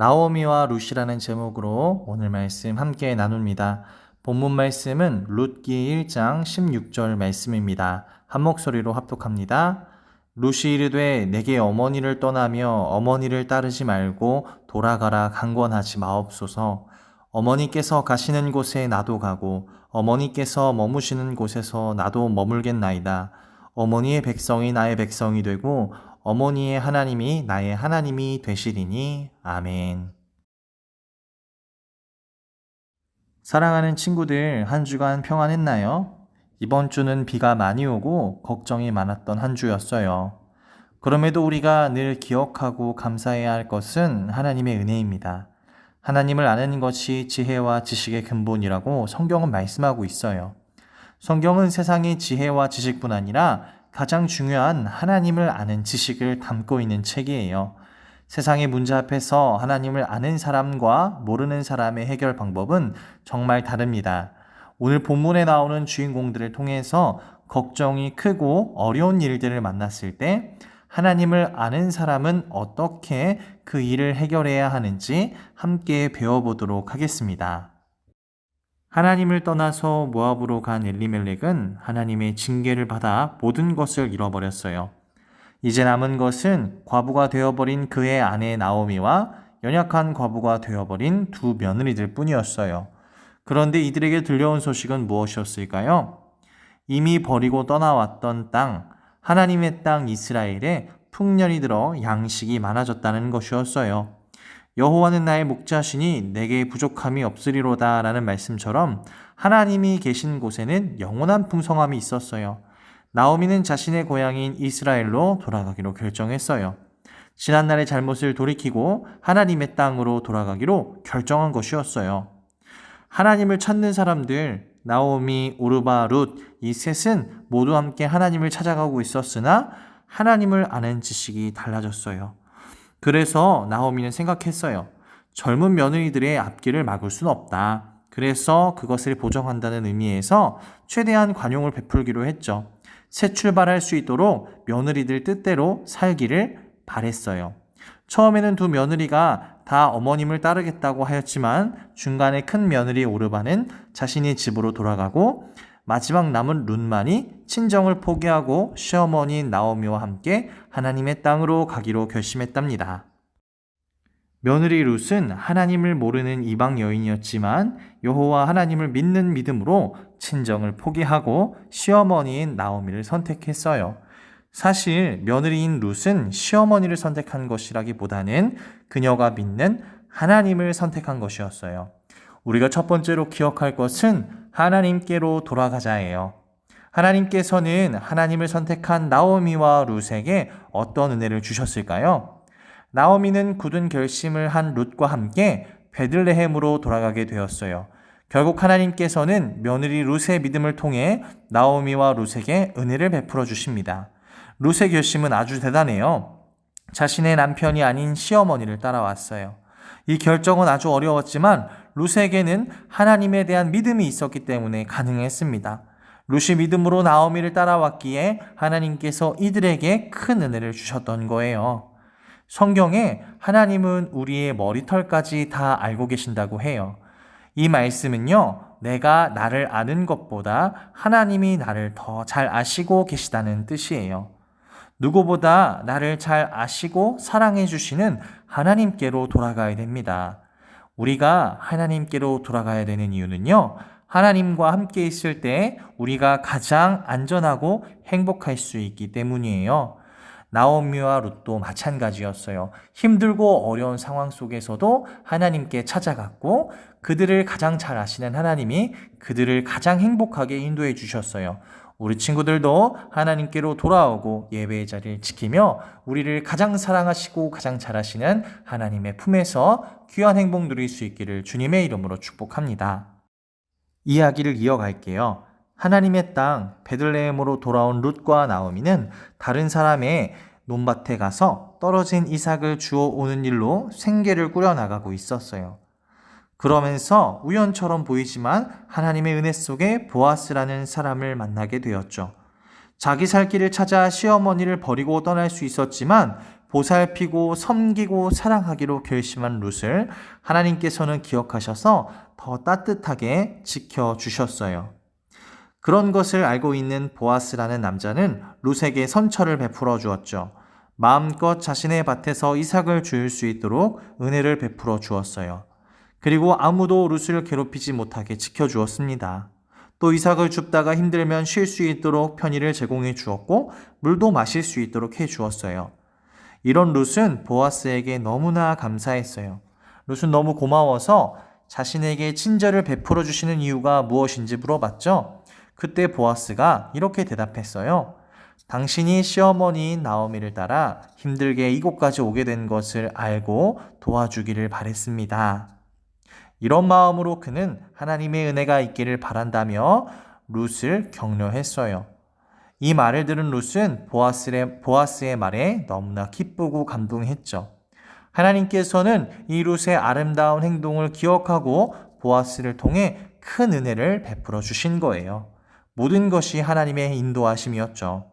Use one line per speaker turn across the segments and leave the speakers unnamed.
나오미와 룻이라는 제목으로 오늘 말씀 함께 나눕니다. 본문 말씀은 룻기 1장 16절 말씀입니다. 한 목소리로 합독합니다. 룻이 이르되 내게 어머니를 떠나며 어머니를 따르지 말고 돌아가라 강권하지 마옵소서. 어머니께서 가시는 곳에 나도 가고 어머니께서 머무시는 곳에서 나도 머물겠나이다. 어머니의 백성이 나의 백성이 되고 어머니의 하나님이 나의 하나님이 되시리니 아멘. 사랑하는 친구들, 한 주간 평안했나요? 이번 주는 비가 많이 오고 걱정이 많았던 한 주였어요. 그럼에도 우리가 늘 기억하고 감사해야 할 것은 하나님의 은혜입니다. 하나님을 아는 것이 지혜와 지식의 근본이라고 성경은 말씀하고 있어요. 성경은 세상의 지혜와 지식뿐 아니라 가장 중요한 하나님을 아는 지식을 담고 있는 책이에요. 세상의 문제 앞에서 하나님을 아는 사람과 모르는 사람의 해결 방법은 정말 다릅니다. 오늘 본문에 나오는 주인공들을 통해서 걱정이 크고 어려운 일들을 만났을 때 하나님을 아는 사람은 어떻게 그 일을 해결해야 하는지 함께 배워보도록 하겠습니다. 하나님을 떠나서 모압으로 간 엘리멜렉은 하나님의 징계를 받아 모든 것을 잃어버렸어요. 이제 남은 것은 과부가 되어버린 그의 아내 나오미와 연약한 과부가 되어버린 두 며느리들 뿐이었어요. 그런데 이들에게 들려온 소식은 무엇이었을까요? 이미 버리고 떠나왔던 땅, 하나님의 땅 이스라엘에 풍년이 들어 양식이 많아졌다는 것이었어요. 여호와는 나의 목자시니 내게 부족함이 없으리로다 라는 말씀처럼 하나님이 계신 곳에는 영원한 풍성함이 있었어요. 나오미는 자신의 고향인 이스라엘로 돌아가기로 결정했어요. 지난날의 잘못을 돌이키고 하나님의 땅으로 돌아가기로 결정한 것이었어요. 하나님을 찾는 사람들, 나오미, 오르바, 룻, 이 셋은 모두 함께 하나님을 찾아가고 있었으나 하나님을 아는 지식이 달라졌어요. 그래서 나오미는 생각했어요. 젊은 며느리들의 앞길을 막을 수는 없다. 그래서 그것을 보정한다는 의미에서 최대한 관용을 베풀기로 했죠. 새 출발할 수 있도록 며느리들 뜻대로 살기를 바랬어요. 처음에는 두 며느리가 다 어머님을 따르겠다고 하였지만 중간에 큰 며느리 오르바는 자신의 집으로 돌아가고 마지막 남은 룬만이 친정을 포기하고 시어머니 나오미와 함께 하나님의 땅으로 가기로 결심했답니다. 며느리 룻은 하나님을 모르는 이방 여인이었지만 여호와 하나님을 믿는 믿음으로 친정을 포기하고 시어머니인 나오미를 선택했어요. 사실 며느리인 룻은 시어머니를 선택한 것이라기보다는 그녀가 믿는 하나님을 선택한 것이었어요. 우리가 첫 번째로 기억할 것은 하나님께로 돌아가자예요. 하나님께서는 하나님을 선택한 나오미와 룻에게 어떤 은혜를 주셨을까요? 나오미는 굳은 결심을 한 룻과 함께 베들레헴으로 돌아가게 되었어요. 결국 하나님께서는 며느리 룻의 믿음을 통해 나오미와 룻에게 은혜를 베풀어 주십니다. 룻의 결심은 아주 대단해요. 자신의 남편이 아닌 시어머니를 따라왔어요. 이 결정은 아주 어려웠지만 룻에게는 하나님에 대한 믿음이 있었기 때문에 가능했습니다. 룻이 믿음으로 나오미를 따라왔기에 하나님께서 이들에게 큰 은혜를 주셨던 거예요. 성경에 하나님은 우리의 머리털까지 다 알고 계신다고 해요. 이 말씀은요, 내가 나를 아는 것보다 하나님이 나를 더 잘 아시고 계시다는 뜻이에요. 누구보다 나를 잘 아시고 사랑해 주시는 하나님께로 돌아가야 됩니다. 우리가 하나님께로 돌아가야 되는 이유는요, 하나님과 함께 있을 때 우리가 가장 안전하고 행복할 수 있기 때문이에요. 나오미와 룻도 마찬가지였어요. 힘들고 어려운 상황 속에서도 하나님께 찾아갔고 그들을 가장 잘 아시는 하나님이 그들을 가장 행복하게 인도해 주셨어요. 우리 친구들도 하나님께로 돌아오고 예배의 자리를 지키며 우리를 가장 사랑하시고 가장 잘하시는 하나님의 품에서 귀한 행복 누릴 수 있기를 주님의 이름으로 축복합니다. 이야기를 이어갈게요. 하나님의 땅 베들레헴으로 돌아온 룻과 나오미는 다른 사람의 논밭에 가서 떨어진 이삭을 주워 오는 일로 생계를 꾸려 나가고 있었어요. 그러면서 우연처럼 보이지만 하나님의 은혜 속에 보아스라는 사람을 만나게 되었죠. 자기 살 길을 찾아 시어머니를 버리고 떠날 수 있었지만 보살피고 섬기고 사랑하기로 결심한 룻을 하나님께서는 기억하셔서 더 따뜻하게 지켜주셨어요. 그런 것을 알고 있는 보아스라는 남자는 룻에게 선처를 베풀어 주었죠. 마음껏 자신의 밭에서 이삭을 주일 수 있도록 은혜를 베풀어 주었어요. 그리고 아무도 룻을 괴롭히지 못하게 지켜주었습니다. 또 이삭을 줍다가 힘들면 쉴 수 있도록 편의를 제공해 주었고 물도 마실 수 있도록 해 주었어요. 이런 룻은 보아스에게 너무나 감사했어요. 룻은 너무 고마워서 자신에게 친절을 베풀어 주시는 이유가 무엇인지 물어봤죠. 그때 보아스가 이렇게 대답했어요. 당신이 시어머니인 나오미를 따라 힘들게 이곳까지 오게 된 것을 알고 도와주기를 바랬습니다. 이런 마음으로 그는 하나님의 은혜가 있기를 바란다며 룻을 격려했어요. 이 말을 들은 룻은 보아스의, 보아스의 말에 너무나 기쁘고 감동했죠. 하나님께서는 이 룻의 아름다운 행동을 기억하고 보아스를 통해 큰 은혜를 베풀어 주신 거예요. 모든 것이 하나님의 인도하심이었죠.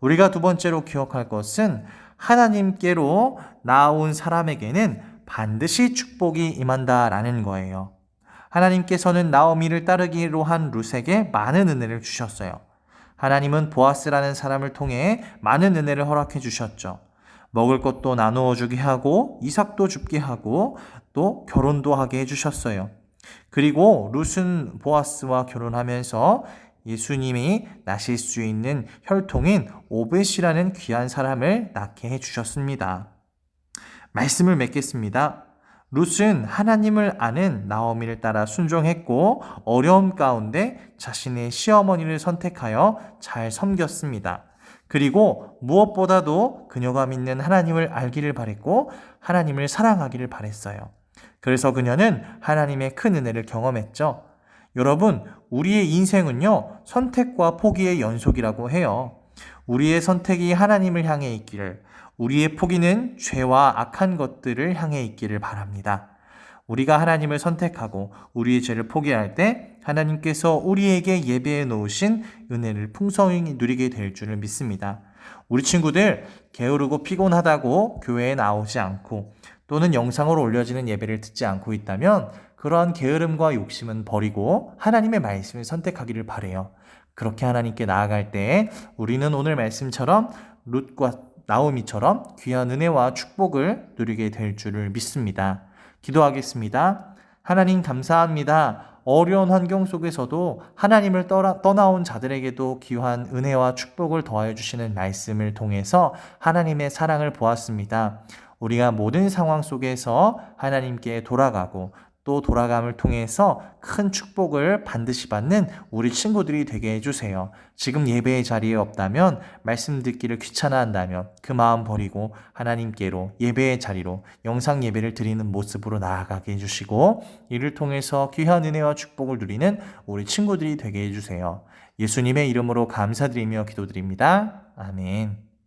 우리가 두 번째로 기억할 것은 하나님께로 나온 사람에게는 반드시 축복이 임한다라는 거예요. 하나님께서는 나오미를 따르기로 한 룻에게 많은 은혜를 주셨어요. 하나님은 보아스라는 사람을 통해 많은 은혜를 허락해 주셨죠. 먹을 것도 나누어 주게 하고 이삭도 줍게 하고 또 결혼도 하게 해 주셨어요. 그리고 룻은 보아스와 결혼하면서 예수님이 나실 수 있는 혈통인 오벳이라는 귀한 사람을 낳게 해 주셨습니다. 말씀을 맺겠습니다. 룻은 하나님을 아는 나오미를 따라 순종했고 어려움 가운데 자신의 시어머니를 선택하여 잘 섬겼습니다. 그리고 무엇보다도 그녀가 믿는 하나님을 알기를 바랬고 하나님을 사랑하기를 바랬어요. 그래서 그녀는 하나님의 큰 은혜를 경험했죠. 여러분, 우리의 인생은요, 선택과 포기의 연속이라고 해요. 우리의 선택이 하나님을 향해 있기를, 우리의 포기는 죄와 악한 것들을 향해 있기를 바랍니다. 우리가 하나님을 선택하고 우리의 죄를 포기할 때 하나님께서 우리에게 예배해 놓으신 은혜를 풍성히 누리게 될 줄을 믿습니다. 우리 친구들 게으르고 피곤하다고 교회에 나오지 않고 또는 영상으로 올려지는 예배를 듣지 않고 있다면 그러한 게으름과 욕심은 버리고 하나님의 말씀을 선택하기를 바래요. 그렇게 하나님께 나아갈 때 우리는 오늘 말씀처럼 룻과 나오미처럼 귀한 은혜와 축복을 누리게 될 줄을 믿습니다. 기도하겠습니다. 하나님 감사합니다. 어려운 환경 속에서도 하나님을 떠나, 떠나온 자들에게도 귀한 은혜와 축복을 더하여 주시는 말씀을 통해서 하나님의 사랑을 보았습니다. 우리가 모든 상황 속에서 하나님께 돌아가고 또 돌아감을 통해서 큰 축복을 반드시 받는 우리 친구들이 되게 해주세요. 지금 예배의 자리에 없다면 말씀 듣기를 귀찮아한다면 그 마음 버리고 하나님께로 예배의 자리로 영상 예배를 드리는 모습으로 나아가게 해주시고 이를 통해서 귀한 은혜와 축복을 누리는 우리 친구들이 되게 해주세요. 예수님의 이름으로 감사드리며 기도드립니다. 아멘.